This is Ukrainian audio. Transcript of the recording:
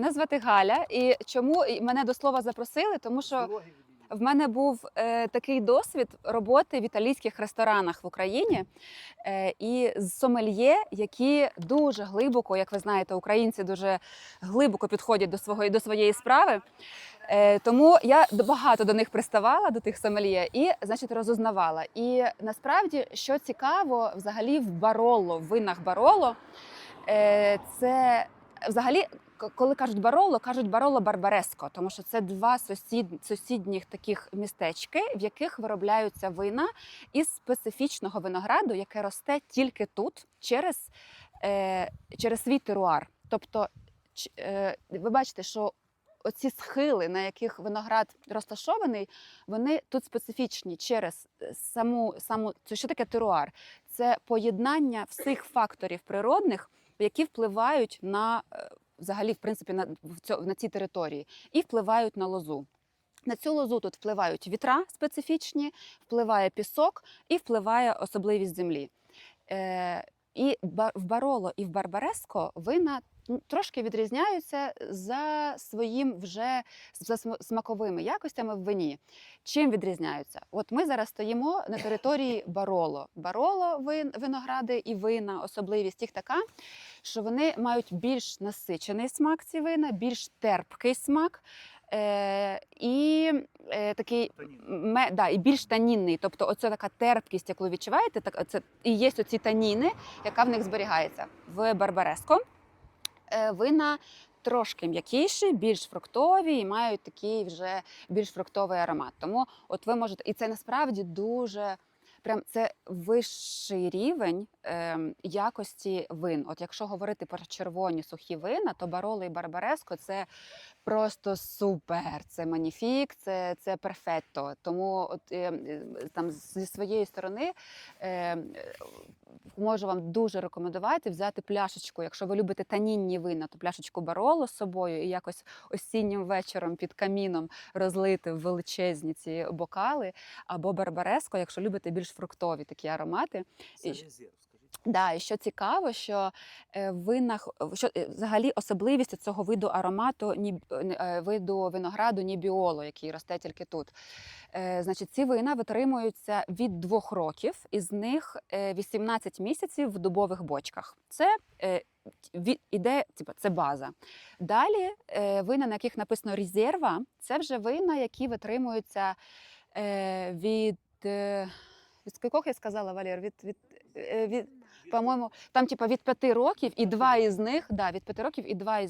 Мене звати Галя, і чому мене до слова запросили? Тому що в мене був е, такий досвід роботи в італійських ресторанах в Україні е, і з сомельє, які дуже глибоко, як ви знаєте, українці дуже глибоко підходять до свого до своєї справи. Е, тому я багато до них приставала, до тих сомельє, і значить розузнавала. І насправді, що цікаво, взагалі в бароло, в винах бароло, е, це взагалі. Коли кажуть бароло, кажуть бароло барбареско, тому що це два сусід, сусідніх таких містечки, в яких виробляються вина із специфічного винограду, яке росте тільки тут через, е, через свій теруар. Тобто, е, ви бачите, що оці схили, на яких виноград розташований, вони тут специфічні через е, саму саму це що таке теруар? Це поєднання всіх факторів природних, які впливають на е, взагалі, в принципі, на на цій території, і впливають на лозу. На цю лозу тут впливають вітра специфічні, впливає пісок і впливає особливість землі. Е, і в Бароло і в Барбареско вина ну, трошки відрізняються за своїм вже за смаковими якостями в вині. Чим відрізняються? От ми зараз стоїмо на території Бароло. Бароло вин, виногради і вина, особливість їх така, що вони мають більш насичений смак ці вина, більш терпкий смак. Е, і е, такий ме, да, і більш танінний. Тобто, оця така терпкість, яку ви відчуваєте, так це і є оці таніни, яка в них зберігається в Барбареско. Е, вина трошки м'якіші, більш фруктові і мають такий вже більш фруктовий аромат. Тому от ви можете, і це насправді дуже. Прям це вищий рівень ем, якості вин. От якщо говорити про червоні сухі вина, то бароло і барбареско це просто супер. Це маніфік, це, це перфетто. Тому от е, е, там зі своєї сторони е, е, можу вам дуже рекомендувати взяти пляшечку. Якщо ви любите танінні вина, то пляшечку бароло з собою і якось осіннім вечором під каміном розлити величезні ці бокали, або барбареско, якщо любите більш фруктові такі аромати. Це І- резерв. Да, і що цікаво, що е, винах що е, взагалі особливість цього виду аромату ні е, виду винограду нібіоло, який росте тільки тут. Значить, ці вина витримуються від двох років, із них е, 18 місяців в дубових бочках. Це іде, типу, це база. Далі вина, на яких написано резерва, це вже вина, які витримуються від. Від скількох я сказала, Валер? Від, від, від, від, по-моєму, там типа від п'яти років, і два із них, да, від п'яти років, і два із